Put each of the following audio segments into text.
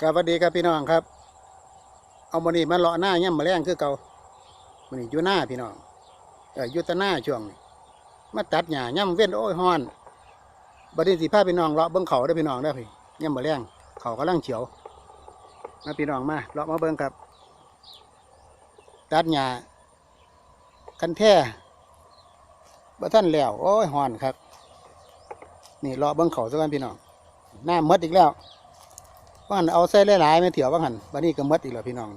ครับสวัสดีครับพี่น้องครับ เอามันนี่มาเลาะหน้าย่ำมาแรงคือเก่ามันนี่อยู่หน้าพี่น้องเอออยู่ตะหน้าช่วงนี้มาตัดหญ้าย่ำเว้นโอ้ยฮอนบัดนี้สิพาพี่น้องเลาะเบิ่งเขาได้พี่น้องได้พี่ย่ำมาแรงเขากำลังเขียวมาพี่น้องมาเลาะมาเบิ่งครับ ตัดหญ้าคันแท้บ่ท่านแล้วโอ้ยฮอนครับ นี่เลาะเบิ่งเขาซะกันพี่น้องหน้าหมดอีกแล้ว ว่าหันเอาใส่หลายๆไม่เถียวว่าหันวันนี้ก็หมดอีกแล้วพี่น้อง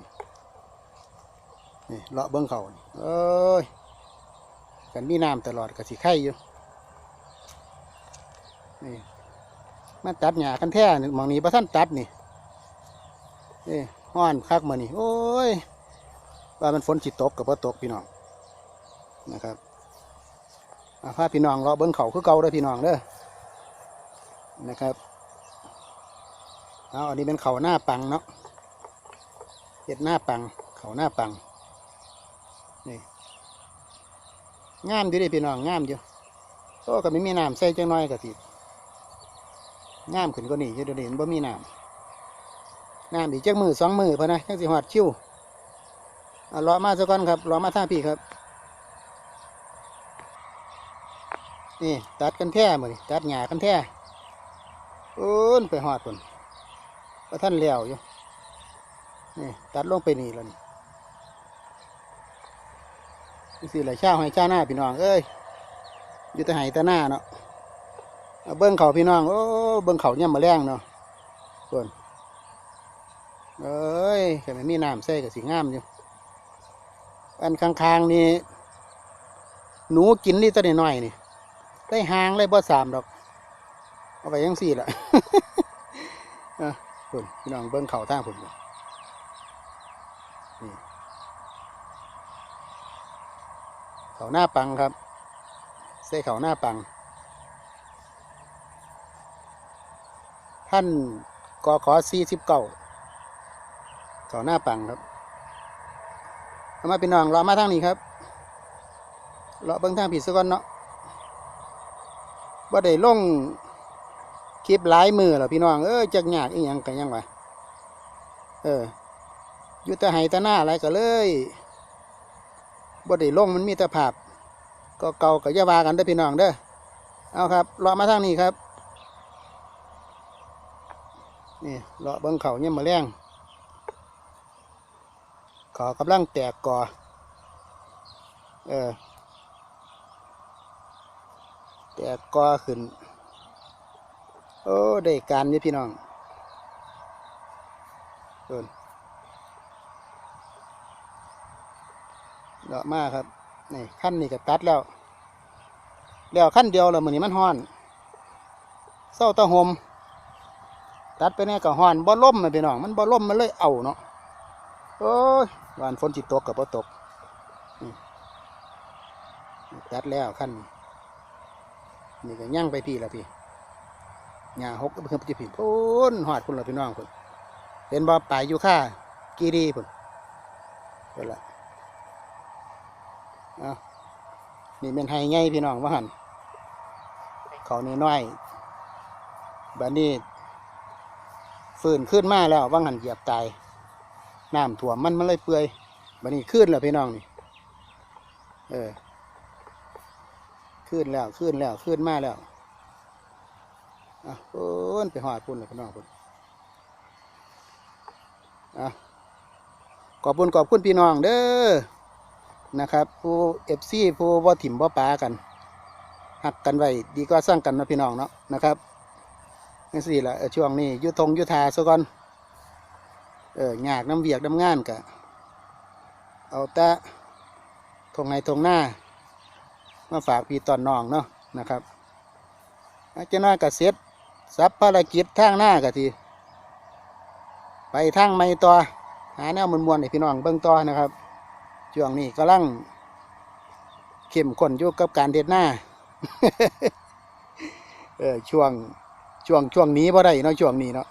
นี่เลาะเบิ้องเขาเอ้ยกันมีน้ำตลอดก็สิไข่อยู่ นี่มาตัดหญ้ากันแท้นี่หมองนี้พระท่านตัดนี่นี่ห้อนคักมานี่โอ้ย ว่ามันฝนจิตตกกับพอตกพี่น้อง นะครับอาพาพี่น้องเลาะเบิ้องเขาคือเก่าเด้อพี่น้องเด้อ นะครับ เอาอันนี้เป็นเขาหน้าปังเนาะเห็ดหน้าปัง เขาหน้าปัง นี่งามอยู่เดิพี่น้องงามอยู่โอ้ก็ไม่มีน้ำใส่จังน้อยก็สิงามขึ้นก็นี่อยู่เดี๋ยวนี้มันบ่มีน้ำน้ำอีกจักมือสองมือพอนะจังสิหอดชิวเอาล้อมาซะก่อนครับล้อมาท่าพี่ครับ นี่ ตัดกันแท้หมดนี่ตัดหญ้ากันแท้โอ้นไปหอดคน ว่าท่านเลี้ยวอยู่นี่ตัดลงไปนี่แล้วนี่นี่สิหลายเช้าให้เช้าหน้าพี่น้องเอ้ยอยู่แต่ไห้แต่หน้าเนาะเอเบิ้งเขาพี่น้องโอ้เบิ้งเขาเนี่ยมาแรงเนาะเบิ้งเอ้ยแค่ไม่มีน้ำใส่กับสีงามอยู่อันข้างๆนี่หนูกินนี่ตัวน้อยๆนี่ได้หางเลยบ่สามดอก เอาไปยังสี่ละ พุ่นพี่น้องเบิ้งเขาทางพุ่นอยู่นี่เขาหน้าปังครับ เส้เขาหน้าปัง ท่านกอขอสี่สิบเก้าเขาหน้าปังครับเอามาพี่น้องรามาทางนี้ครับเราเบิ้งทางผิดซะก่อนเนาะว่าได้ลง ลิปหลายมือเหรอพี่น้องเออจักยากอีหยังกันยังวะเอออยู่แต่ไห้แต่หน้าอะไรก็เลยบด้ลงมันมีแต่ภาพก็เก่ากับยาวากันเด้พี่น้องเด้อเอาครับเลาะมาทางนี้ครับนี่เลาะเบิ้งเขาเนี่ยมาแรงขากำลังแตกก่อเออแตกก่อขึ้น โอ้ได้การนี่พี่น้องเอินเดาะมากครับนี่ขั้นนี่ก็ตัดแล้วแล้วขั้นเดียวแล้วมือนี้มันห้อนเศร้าตะหมตัดไปแน่ก็ห้อนบ่ล่มนะพี่น้องมันบ่ล่มมันเลยเอาเนาะโอ้ยวันฝนจิตตกกับบ่ตกตัดแล้วขั้นนี้นี่ก็ย่างไปพี่ละพี่ หญ้าหกก็เพิ่มจะผิดพุ่นหอดพุ่นละพี่น้องพุ่นเห็นบ่ป่ายอยู่ค่ากีรีพุ่นเพิ่นละเอานี่เป็นไฮไงพี่น้องว่าหันเขานี่น้อยบัดนี้ฟื้นขึ้นมาแล้วว่างหันเหยียบตายน้ำถ่วมมันมันเลยเปื่อยบัดนี้ขึ้นแล้วพี่น้องนี่ เออขึ้นแล้วขึ้นแล้วขึ้นมาแล้ว อะเอินไปหอดพุ่นเลยพี่น้องพุ่นอะขอบคุณขอบคุณพี่น้องเด้อนะครับ ผู้เอฟซีผู้ว่าถิ่มว่าปากันหักกันไว้ดีก็สร้างกันนาะพี่น้องเนาะนะครับนี่สิละช่วงนี้ยุทงยุทาซะก่อนเออหยากน้ำเวียกน้ำงานกะเอาตะทงในทงหน้า มาฝากพี่ตอนน้องเนาะนะครับอาจจะน่ากระเซ็ด สับภารกิจทางหน้ากะทีไปทางไม่ต่อหาแนวมวลๆให้พี่น้องเบื้องต่อนะครับช่วงนี้กำลังเข้มข้นอยู่กับการเด็ดหน้าเออช่วงช่วงช่วงนี้พอได้เนาะช่วงนี้เนาะ